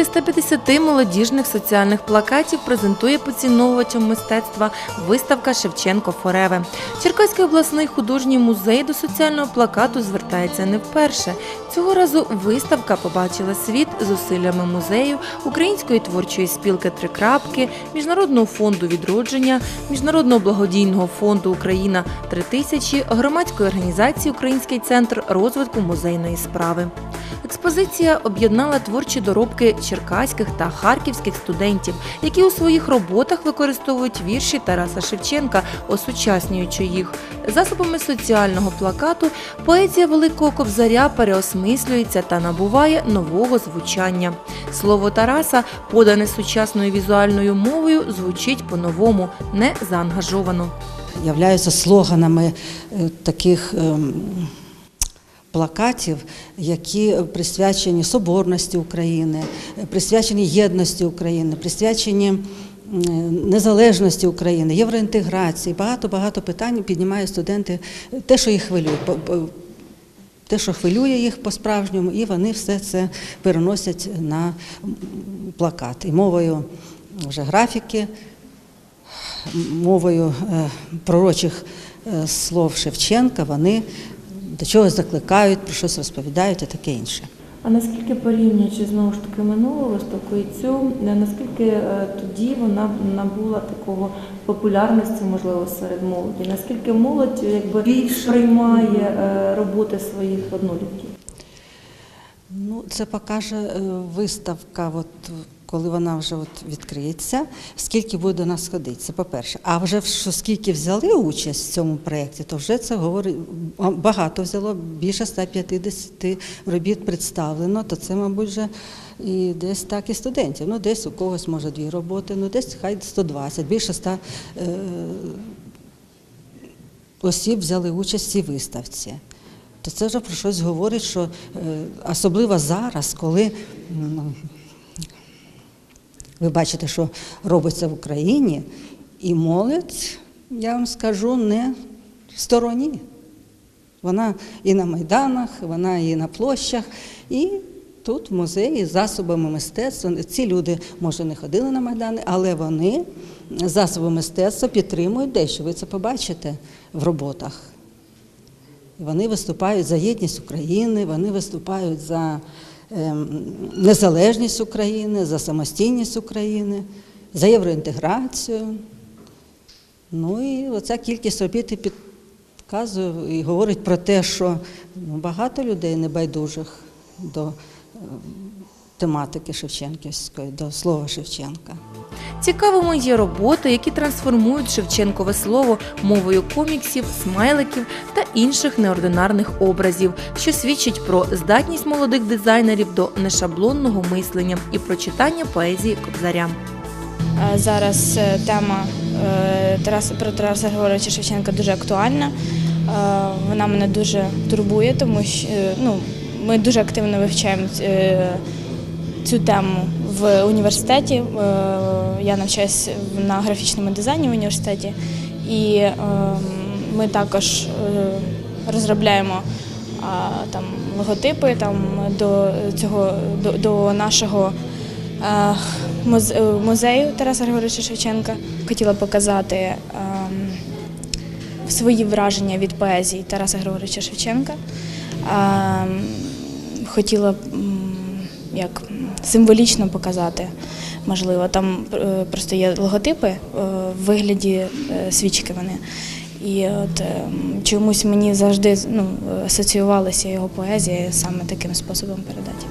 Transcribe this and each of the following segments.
Більше 150 молодіжних соціальних плакатів презентує поціновувачам мистецтва виставка Шевченко Фореве. Черкаський обласний художній музей до соціального плакату звертається не вперше. Цього разу виставка побачила світ зусиллями музею, Української творчої спілки Три крапки, Міжнародного фонду відродження, Міжнародного благодійного фонду Україна 3000, громадської організації Український центр розвитку музейної справи. Експозиція об'єднала творчі доробки черкаських та харківських студентів, які у своїх роботах використовують вірші Тараса Шевченка, осучаснюючи їх. Засобами соціального плакату поезія Великого Кобзаря переосмислюється та набуває нового звучання. Слово Тараса, подане сучасною візуальною мовою, звучить по-новому, не заангажовано. являються слоганами е, таких ем, плакатів, які присвячені соборності України, присвячені єдності України, присвячені незалежності України, євроінтеграції. Багато багато питань піднімають студенти, те, що їх хвилює. Те, що хвилює їх по-справжньому, і вони все це переносять на плакат. І мовою вже графіки, мовою е, пророчих е, слов Шевченка вони до чогось закликають, про щось розповідають і таке інше. А наскільки порівнюючи знову ж таки минулу виставку і цю, е, наскільки е, тоді вона набула такого популярності, можливо, серед молоді? Наскільки молодь якби сприймає е, роботи своїх однолітків? Ну, це покаже виставка, от, коли вона вже от відкриється, скільки буде до нас ходити. Це по-перше. А вже що скільки взяли участь в цьому проєкті, то вже це говорить багато взяло, більше 150 робіт представлено, то це, мабуть, вже і десь так і студентів. Ну, десь у когось може дві роботи, ну десь хай 120, більше 100 е, осіб взяли участь в цій виставці. То це вже про щось говорить, що е, особливо зараз, коли м, ви бачите, що робиться в Україні, і молодь, я вам скажу, не в стороні. Вона і на майданах, вона і на площах, і тут в музеї з засобами мистецтва. Ці люди, може, не ходили на майдани, але вони засоби мистецтва підтримують дещо. Ви це побачите в роботах. Вони виступають за єдність України, вони виступають за незалежність України, за самостійність України, за євроінтеграцію. Ну і оця кількість робіт підказує і говорить про те, що багато людей небайдужих до ем, тематики Шевченківської, до слова Шевченка. Цікавими є роботи, які трансформують Шевченкове слово мовою коміксів, смайликів та інших неординарних образів, що свідчить про здатність молодих дизайнерів до нешаблонного мислення і прочитання поезії Кобзаря. Е, Зараз е, тема е, про Тараса Григоровича Шевченка дуже актуальна. Вона мене дуже турбує, тому що ну, ми дуже активно вивчаємо цю тему в університеті. Е, Я навчаюся на графічному дизайні в університеті, і е, ми також е, розробляємо там логотипи там до цього до, до нашого е, музею Тараса Григоровича Шевченка. Хотіла показати ем, свої враження від поезії Тараса Григоровича Шевченка. Ем, Хотіла як символічно показати. Можливо, там е, просто є логотипи е, в вигляді е, свічки вони. І от чомусь мені завжди ну, асоціювалася його поезія саме таким способом передати.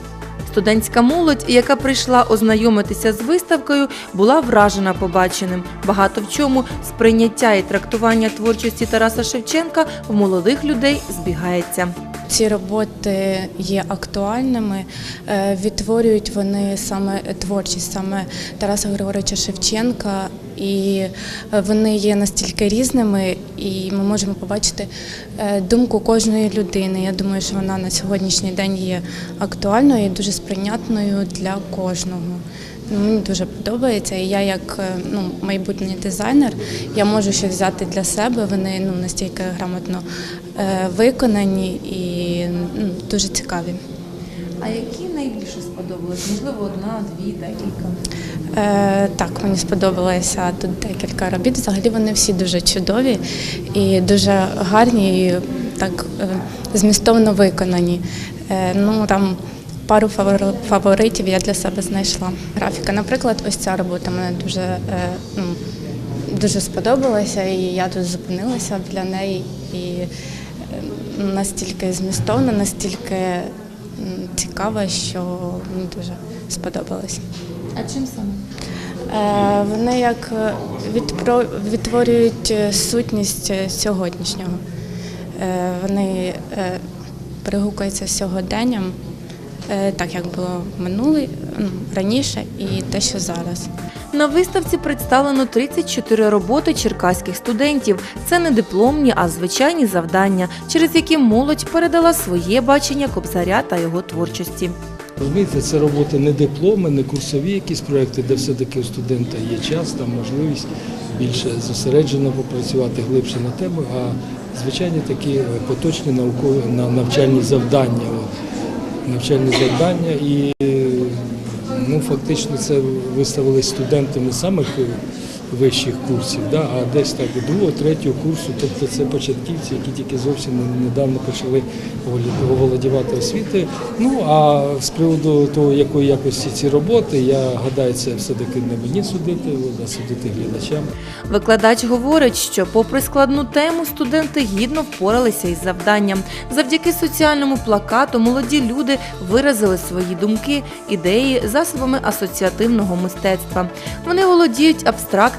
Студентська молодь, яка прийшла ознайомитися з виставкою, була вражена побаченим. Багато в чому сприйняття і трактування творчості Тараса Шевченка в молодих людей збігається. Ці роботи є актуальними, е, відтворюють вони саме творчість саме Тараса Григоровича Шевченка, і е, вони є настільки різними, і ми можемо побачити е, думку кожної людини. Я думаю, що вона на сьогоднішній день є актуальною і дуже сприйнятною для кожного. Мені дуже подобається, і я як ну, майбутній дизайнер, я можу щось взяти для себе. Вони ну, настільки грамотно виконані і ну, дуже цікаві. А які найбільше сподобалось? Можливо, одна, дві, декілька. Е, так, мені сподобалося тут декілька робіт. Взагалі вони всі дуже чудові і дуже гарні, і так е, змістовно виконані. Е, ну там пару фавор- фаворитів я для себе знайшла. Графіка, наприклад, ось ця робота мене дуже, е, ну, дуже сподобалася, і я тут зупинилася для неї. І е, настільки змістовна, настільки цікава, що мені дуже сподобалось. А чим саме? Е, Вони як е, відпро- відтворюють е, сутність сьогоднішнього. Вони перегукуються сьогоденням, так як було минулий, ну, раніше і те, що зараз. На виставці представлено 34 роботи черкаських студентів. Це не дипломні, а звичайні завдання, через які молодь передала своє бачення кобзаря та його творчості. Розумієте, це роботи не дипломи, не курсові якісь проекти, де все-таки у студента є час, там можливість більше зосереджено попрацювати глибше на тему, а звичайні такі е, поточні наукові навчальні завдання. Навчальні завдання і ну, фактично це виставили студентами самих е, вищих курсів, да, а десь так другого, третього курсу, тобто це початківці, які тільки зовсім недавно почали оволодівати освітою. Ну а з приводу того, якої якості ці роботи, я гадаю, це все-таки не мені судити, а судити глядачам. Викладач говорить, що, попри складну тему, студенти гідно впоралися із завданням. Завдяки соціальному плакату молоді люди виразили свої думки, ідеї засобами асоціативного мистецтва. Вони володіють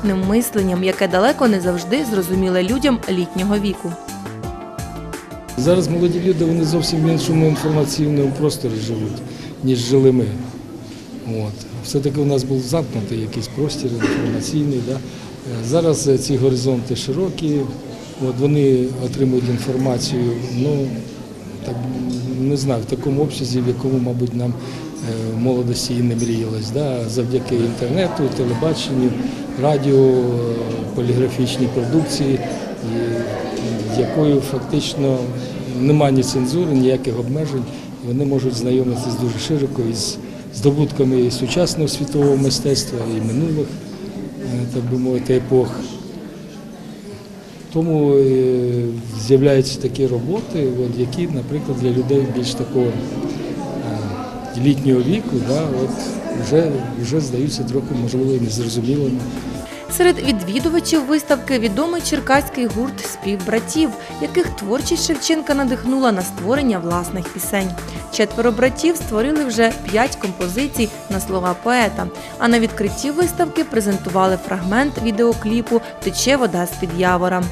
абстрактним мисленням, яке далеко не завжди зрозуміле людям літнього віку. Зараз молоді люди вони зовсім в іншому інформаційному просторі живуть, ніж жили ми. Все-таки у нас був замкнутий якийсь простір інформаційний. Да? Зараз е, ці горизонти широкі, от вони отримують інформацію, ну, так, не знаю, в такому обсязі, в якому, мабуть, нам е, в молодості і не мріялось. Да? Завдяки інтернету, телебаченню, радіо, е, поліграфічній продукції, якою фактично немає ні цензури, ніяких обмежень. Вони можуть знайомитися дуже широко із здобутками сучасного світового мистецтва, і минулих, е, так би мовити, епох. Тому е, з'являються такі роботи, от, які, наприклад, для людей більш такого е, літнього віку, да, от, вже, вже здаються трохи, можливо, і незрозумілими. Серед відвідувачів виставки відомий черкаський гурт співбратів, яких творчість Шевченка надихнула на створення власних пісень. Четверо братів створили вже п'ять композицій на слова поета. А на відкритті виставки презентували фрагмент відеокліпу Тече вода з під явора.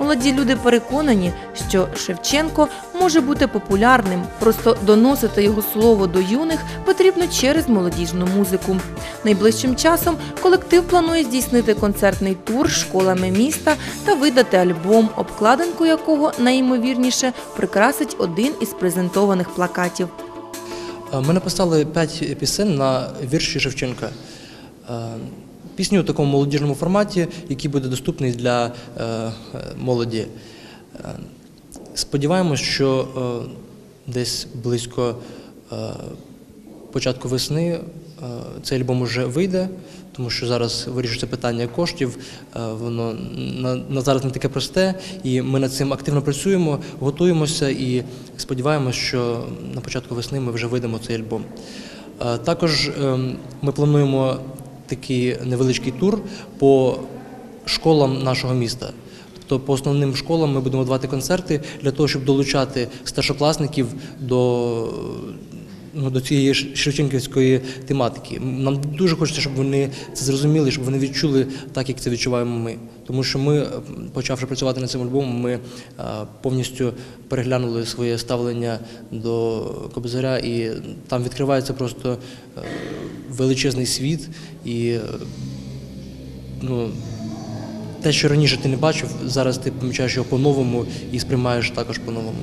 Молоді люди переконані, що Шевченко може бути популярним, просто доносити його слово до юних потрібно через молодіжну музику. Найближчим часом колектив планує здійснити концертний тур школами міста та видати альбом, обкладинку якого найімовірніше прикрасить один із презентованих плакатів. Е, Ми написали п'ять пісень на вірші Шевченка. Пісню у такому молодіжному форматі, який буде доступний для е, молоді. Е, Сподіваємось, що е, десь близько початку весни цей альбом вже вийде, тому що зараз вирішується питання коштів. Воно на, зараз не таке просте, і ми над цим активно працюємо, готуємося і сподіваємося, що на початку весни ми вже вийдемо цей альбом. Також ем, ми плануємо такий невеличкий тур по школам нашого міста. Тобто по основним школам ми будемо давати концерти для того, щоб долучати старшокласників до, ну, до цієї шевченківської тематики. Нам дуже хочеться, щоб вони це зрозуміли, щоб вони відчули так, як це відчуваємо ми. Тому що ми, почавши працювати над цим альбомом, ми е, повністю переглянули своє ставлення до Кобзаря, і там відкривається просто е, величезний світ і е, ну, те, що раніше ти не бачив, зараз ти помічаєш його по-новому і сприймаєш також по-новому.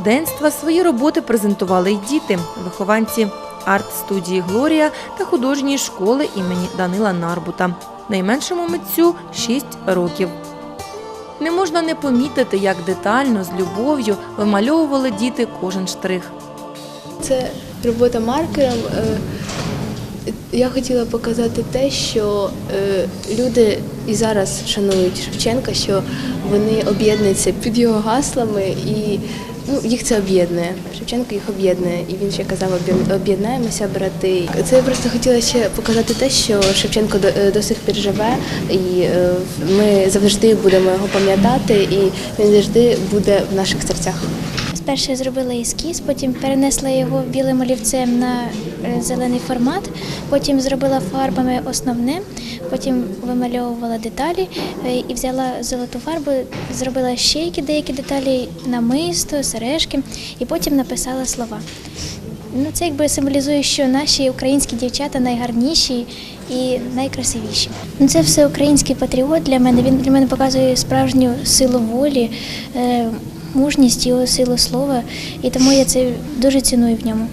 Студентства свої роботи презентували й діти, вихованці арт-студії Глорія та художньої школи імені Данила Нарбута. Найменшому митцю 6 років. Не можна не помітити, як детально, з любов'ю вимальовували діти кожен штрих. Це робота маркером. Е, Я хотіла показати те, що е, люди і зараз шанують Шевченка, що вони об'єднуються під його гаслами і ну, їх це об'єднує. Шевченко їх об'єднує. І він ще казав, об'єднаємося, брати. Це я просто хотіла ще показати те, що Шевченко до, е, сих пір живе, і е, ми завжди будемо його пам'ятати, і він завжди буде в наших серцях. Спершу зробила ескіз, потім перенесла його білим олівцем на е, зелений формат, потім зробила фарбами основне, потім вимальовувала деталі е, і взяла золоту фарбу, зробила ще які деякі деталі, намисто, сережки, і потім написала слова. Ну, це якби символізує, що наші українські дівчата найгарніші і найкрасивіші. Ну, це все український патріот для мене. Він для мене показує справжню силу волі, е, мужність, його силу слова, і тому я це дуже ціную в ньому.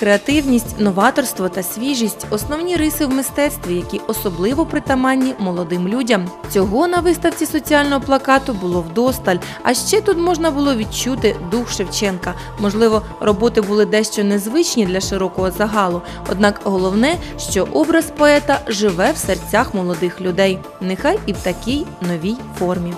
Креативність, новаторство та свіжість основні риси в мистецтві, які особливо притаманні молодим людям. Цього на виставці соціального плакату було вдосталь. А ще тут можна було відчути дух Шевченка. Можливо, роботи були дещо незвичні для широкого загалу. Однак головне, що образ поета живе в серцях молодих людей, нехай і в такій новій формі.